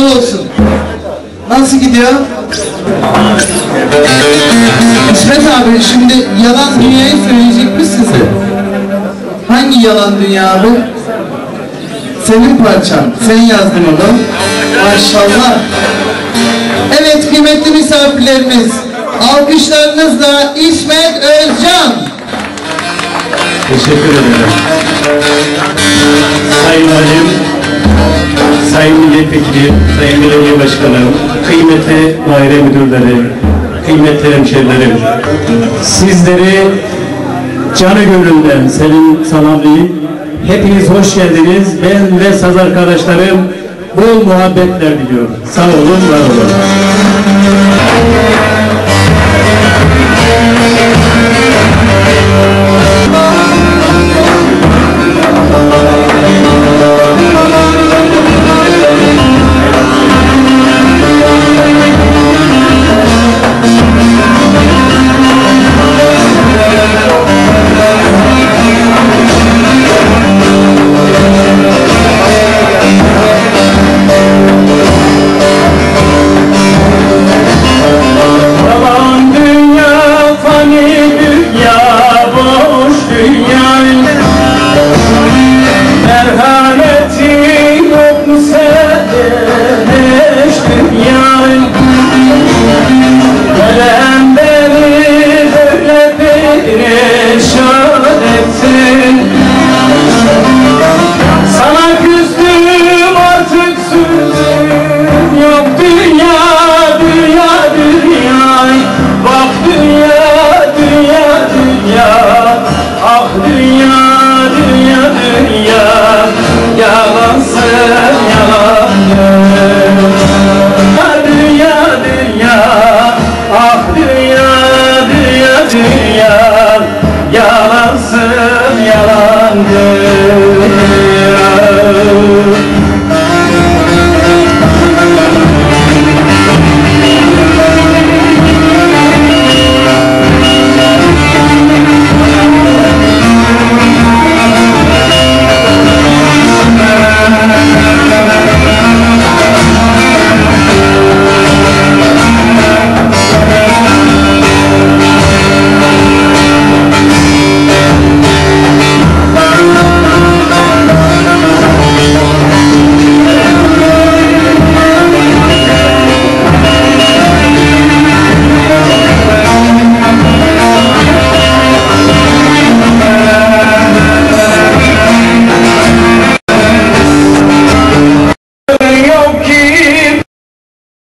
uğurlu olsun. Nasıl gidiyor? İsmet abi şimdi yalan dünyayı söyleyecek mi size? Hangi yalan dünya abi? Senin parçan. Sen yazdın onu. Maşallah. Evet kıymetli misafirlerimiz. Alkışlarınızla İsmet Özcan. Teşekkür ederim. Sayın Valim, Sayın Milletvekili, Sayın Belediye Başkanım, kıymetli daire müdürleri, kıymetli hemşerilerim, sizleri canı gönülden senin selamlayayım. Hepiniz hoş geldiniz. Ben ve saz arkadaşlarım bol muhabbetler diliyorum. Sağ olun, var olun. Sunday.